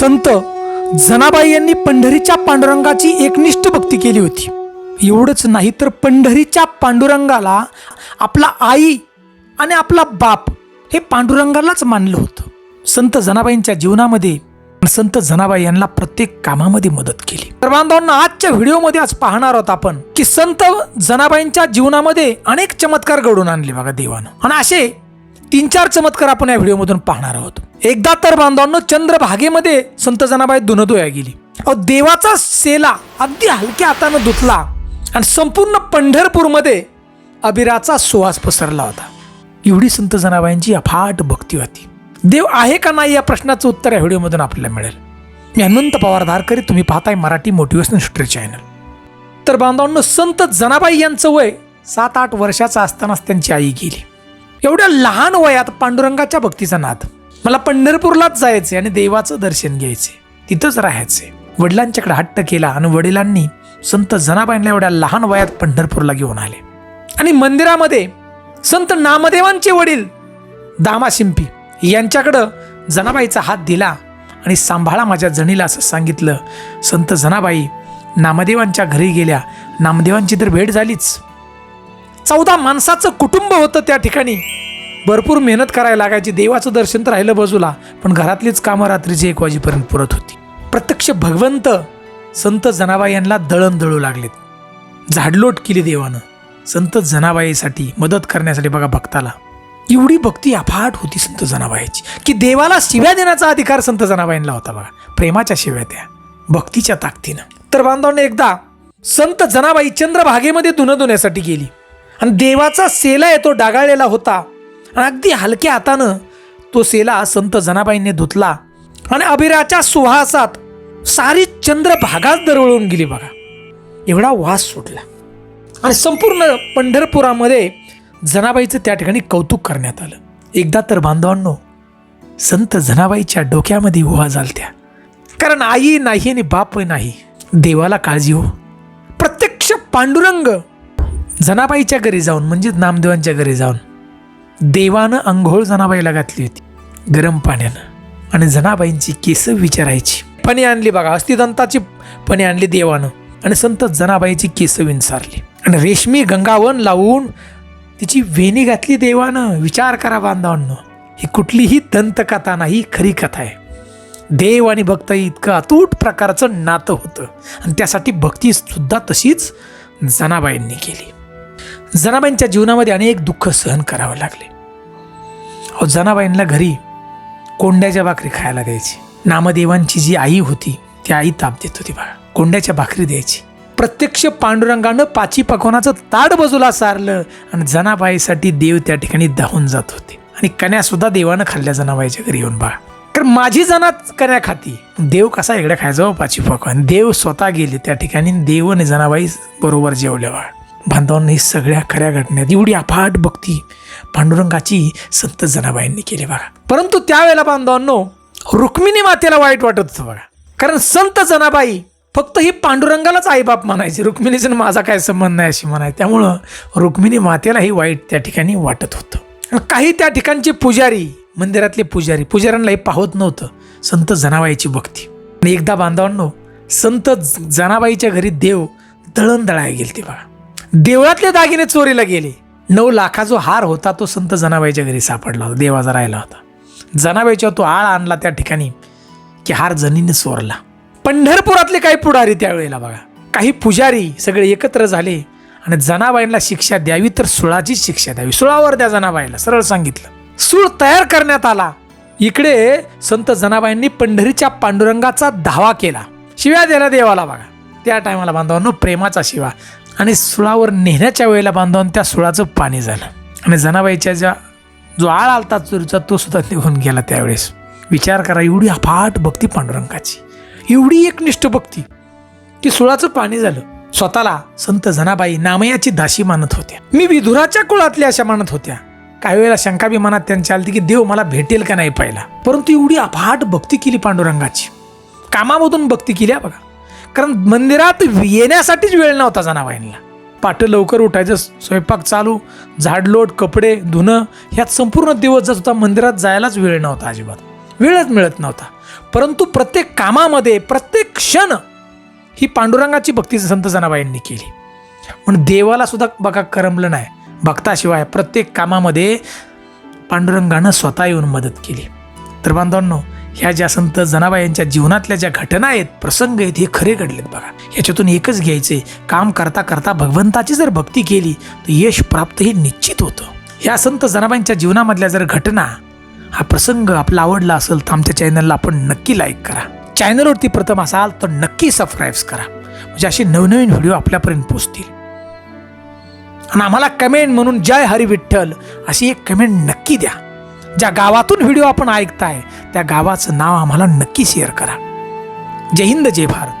संत जनाबाई यांनी पंढरीच्या पांडुरंगाची एकनिष्ठ भक्ती केली होती. एवढंच नाही तर पंढरीच्या पांडुरंगाला आपला आई आणि आपला बाप हे पांडुरंगालाच मानलं होतं. संत जनाबाईंच्या जीवनामध्ये संत जनाबाई यांना प्रत्येक कामामध्ये मदत केली. तर बांधवांना आजच्या व्हिडिओमध्ये आज पाहणार आहोत आपण की संत जनाबाईंच्या जीवनामध्ये अनेक चमत्कार घडून आणले बघा देवानं. आणि असे तीन चार चमत्कार आपण या व्हिडिओमधून पाहणार आहोत. एकदा तर बांधवांनो चंद्रभागेमध्ये संत जनाबाई धुनधुया गेली. अहो देवाचा सेला अगदी हलक्या हातानं धुतला आणि संपूर्ण पंढरपूरमध्ये अबिराचा सुवास पसरला होता. एवढी संत जनाबाईंची अफाट भक्ती होती. देव आहे का नाही या प्रश्नाचं उत्तर या व्हिडिओमधून आपल्याला मिळेल. मी अनंत पवार धारकरी तुम्ही पाहताय मराठी मोटिवेशनल हिस्ट्री चॅनल. तर बांधवांनो संत जनाबाई यांचं वय सात आठ वर्षाचं असतानाच त्यांची आई गेली. एवढ्या लहान वयात पांडुरंगाच्या भक्तीचा नाद. मला पंढरपूरलाच जायचे आणि देवाचं दर्शन घ्यायचे. तिथंच राहायचे. वडिलांच्याकडे हट्ट केला आणि वडिलांनी संत जनाबाईंना एवढ्या लहान वयात पंढरपूरला घेऊन आले. आणि मंदिरामध्ये संत नामदेवांचे वडील दामा शिंपी यांच्याकडं जनाबाईचा हात दिला आणि सांभाळा माझ्या जणीला असं सांगितलं संत जनाबाई नामदेवांच्या घरी गेल्या. नामदेवांची तर भेट झालीच. चौदा माणसाचं कुटुंब होतं त्या ठिकाणी. भरपूर मेहनत करायला लागायची देवाचं दर्शन तर राहिलं बाजूला पण घरातलीच कामं रात्रीची एक वाजेपर्यंत पुरत होती. प्रत्यक्ष भगवंत संत जनाबाई यांना दळण दळू लागलेत. झाडलोट केली देवानं. संत जनाबाईसाठी मदत करण्यासाठी बघा भक्ताला. एवढी भक्ती अफाट होती संत जनाबाईची की देवाला शिव्या देण्याचा अधिकार संत जनाबाईंना होता बघा. प्रेमाच्या शिव्या त्या भक्तीच्या ताकदीनं. तर बांधवांनी एकदा संत जनाबाई चंद्रभागेमध्ये धुणं धुण्यासाठी गेली. आणि देवाचा सेला येतो डागाळलेला होता. अगदी हलक्या हातानं तो सेला संत जनाबाईंनी धुतला आणि अभिराच्या सुहासात सारी चंद्र भागात दरवळून गेली बघा. एवढा वास सुटला. आणि संपूर्ण पंढरपुरामध्ये जनाबाईचं त्या ठिकाणी कौतुक करण्यात आलं. एकदा तर बांधवांनो संत जनाबाईच्या डोक्यामध्ये उभा झालत्या. कारण आई नाही आणि बाप नाही देवाला काळजी हो. प्रत्यक्ष पांडुरंग जनाबाईच्या घरी जाऊन म्हणजेच नामदेवांच्या घरी जाऊन देवानं अंघोळ जनाबाईला घातली होती गरम पाण्यानं. आणि जनाबाईंची केस विचारायची. पणे आणली बघा अस्थिदंताची पणे आणली देवानं. आणि संत जनाबाईची केस विंचारली. आणि रेशमी गंगावन लावून तिची वेणी घातली देवानं. विचार करा बांधवांनो ही कुठलीही दंतकथा नाही खरी कथा आहे. देव आणि भक्त इतकं अतूट प्रकारचं नातं होतं. आणि त्यासाठी भक्तीसुद्धा तशीच जनाबाईंनी केली. जनाबाईंच्या जीवनामध्ये अनेक दुःख सहन करावं लागले. अहो जनाबाईंना घरी कोंड्याच्या भाकरी खायला द्यायची. नामदेवांची जी आई होती ती आई ताप देत होती बघा कोंड्याच्या भाकरी द्यायची. प्रत्यक्ष पांडुरंगानं पाची पकवानाचं ताड बाजूला सारलं आणि जनाबाईसाठी देव त्या ठिकाणी धावून जात होते. आणि कन्यासुद्धा देवानं खाल्ल्या जनाबाईच्या घरी येऊन बघा कारण माझी जनात कन्या खाती. देव कसा इकडे खायचा हो पाची पकवान? देव स्वतः गेले त्या ठिकाणी देव आणि जनाबाई बरोबर जेवल्या बघा बांधवांनी सगळ्या खऱ्या घटनेत एवढी अफाट भक्ती पांडुरंगाची संत जनाबाईंनी केली बघा. परंतु त्यावेळेला बांधवांनो रुक्मिणी मातेला वाईट वाटत होतं बघा. कारण संत जनाबाई फक्त ही पांडुरंगालाच आईबाप म्हणायची. रुक्मिणीचं माझा काय संबंध नाही अशी म्हणाय त्यामुळं रुक्मिणी मातेलाही वाईट त्या ठिकाणी वाटत होतं. काही त्या ठिकाणचे पुजारी मंदिरातले पुजारी पुजाऱ्यांनाही पाहत नव्हतं संत जनाबाईची भक्ती. आणि एकदा बांधवांनो संत जनाबाईच्या घरी देव दळण दळायला गेले ते बघा. देवळातले दागिने चोरीला गेले. नऊ लाखा जो हार होता तो संत जनाबाईच्या घरी सापडला होता. देवाचा राहिला होता. जनाबाईच्या तो आळ आणला त्या ठिकाणी की हार जनीने चोरला पंढरपुरातले काही पुढारी त्यावेळेला बघा. काही पुजारी सगळे एकत्र झाले आणि जनाबाईंना शिक्षा द्यावी तर सुळाचीच शिक्षा द्यावी. सुळावर द्या जनाबाईला सरळ सांगितलं. सूळ तयार करण्यात आला. इकडे संत जनाबाईंनी पंढरीच्या पांडुरंगाचा धावा केला. शिव्या द्यायला देवाला बघा. त्या टायमाला बांधवांनो प्रेमाचा शिवा. आणि सुळावर नेण्याच्या वेळेला बांधून त्या सुळाचं पाणी झालं. आणि जनाबाईच्या ज्या जो आळ आलता चुरीचा तो सुद्धा निघून गेला त्यावेळेस. विचार करा एवढी अफाट भक्ती पांडुरंगाची. एवढी एकनिष्ठ भक्ती. की सुळाचं पाणी झालं. स्वतःला संत जनाबाई नामयाची दाशी मानत होत्या. मी विधुराच्या कुळातल्या अशा मानत होत्या. काही वेळेला शंका बी मनात त्यांच्या आलती की देव मला भेटेल का नाही पाहिला परंतु एवढी अफाट भक्ती केली पांडुरंगाची. कामामधून भक्ती केली बघा. कारण मंदिरात येण्यासाठीच वेळ नव्हता जनाबाईंना. पाठ लवकर उठायचं स्वयंपाक चालू झाडलोट कपडे धुणं ह्यात संपूर्ण दिवस जात होता मंदिरात जायलाच वेळ नव्हता अजिबात. वेळच मिळत नव्हता. परंतु प्रत्येक कामामध्ये प्रत्येक क्षण ही पांडुरंगाची भक्ती संत जनाबाईंनी केली. म्हणून देवाला सुद्धा बघा करमलं नाही. भक्ताशिवाय प्रत्येक कामामध्ये पांडुरंगानं स्वतः येऊन मदत केली. तर बांधवांनो ह्या ज्या संत जनाबाईंच्या जीवनातल्या ज्या घटना आहेत प्रसंग आहेत हे खरे घडलेत बघा. याच्यातून एकच घ्यायचे काम करता करता भगवंताची जर भक्ती केली तर यश प्राप्त हे निश्चित होतं. ह्या संत जनाबाईंच्या जीवनामधल्या जर घटना हा प्रसंग आपला आवडला असेल तर आमच्या चॅनलला आपण नक्की लाईक करा. चॅनलवरती प्रथम असाल तर नक्की सबस्क्राईब करा. म्हणजे असे नवनवीन व्हिडिओ आपल्यापर्यंत पोहोचतील. आणि आम्हाला कमेंट म्हणून जय हरी विठ्ठल अशी एक कमेंट नक्की द्या. ज्या गावातून व्हिडिओ आपण ऐकताय त्या गावाचं नाव आम्हाला नक्की शेअर करा. जय हिंद जय भारत.